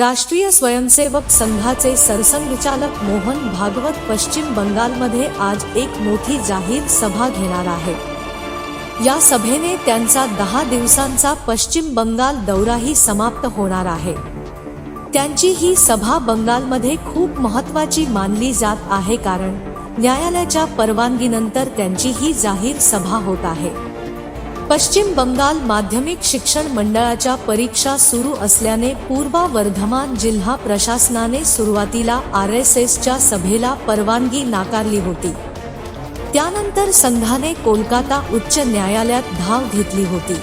राष्ट्रीय स्वयंसेवक संघाचे सरसंघचालक मोहन भागवत पश्चिम बंगालमध्ये आज एक मोठी जाहीर सभा घेणार आहेत या सभेने त्यांचा दहा दिवसांचा पश्चिम बंगाल दौराही समाप्त होणार आहे. त्यांची ही सभा बंगालमध्ये खूप महत्वाची मानली जात आहे कारण न्यायालयाच्या परवानगीनंतर त्यांची ही जाहीर सभा होत आहे. पश्चिम बंगाल माध्यमिक शिक्षण मंडळाच्या परीक्षा सुरू असल्याने पूर्व वर्धमान जिल्हा प्रशासनाने सुरुवातीला आर एस एसच्या सभेला परवानगी नाकारली होती. त्यानंतर संघाने कोलकाता उच्च न्यायालयात धाव घेतली होती.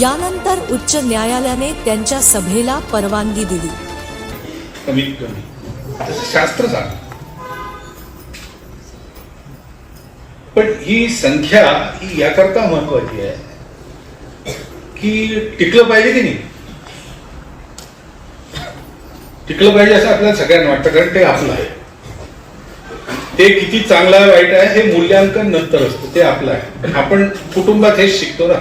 यानंतर उच्च न्यायालयाने त्यांच्या सभेला परवानगी दिली. कमी. शास्त्र पण ही संख्या ही याकरता महत्वाची आहे. की टिकलं पाहिजे की नाही? टिकलं पाहिजे असं आपल्याला सगळ्यांना वाटतं कारण ते आपलं आहे. ते किती चांगलं आहे वाईट आहे हे मूल्यांकन नंतर असतं ते आपलं आहे. आपण कुटुंबात हेच शिकतो ना.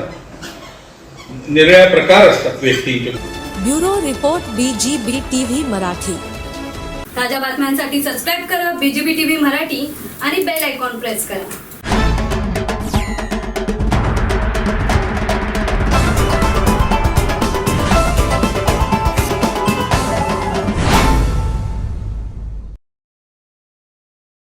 निरळ्या प्रकार असतात व्यक्तींचे. Bureau report BGB TV Marathi. ताज्या बातम्यांसाठी सबस्क्राईब करा बीजीबी टीव्ही मराठी आणि बेल आयकॉन प्रेस करा.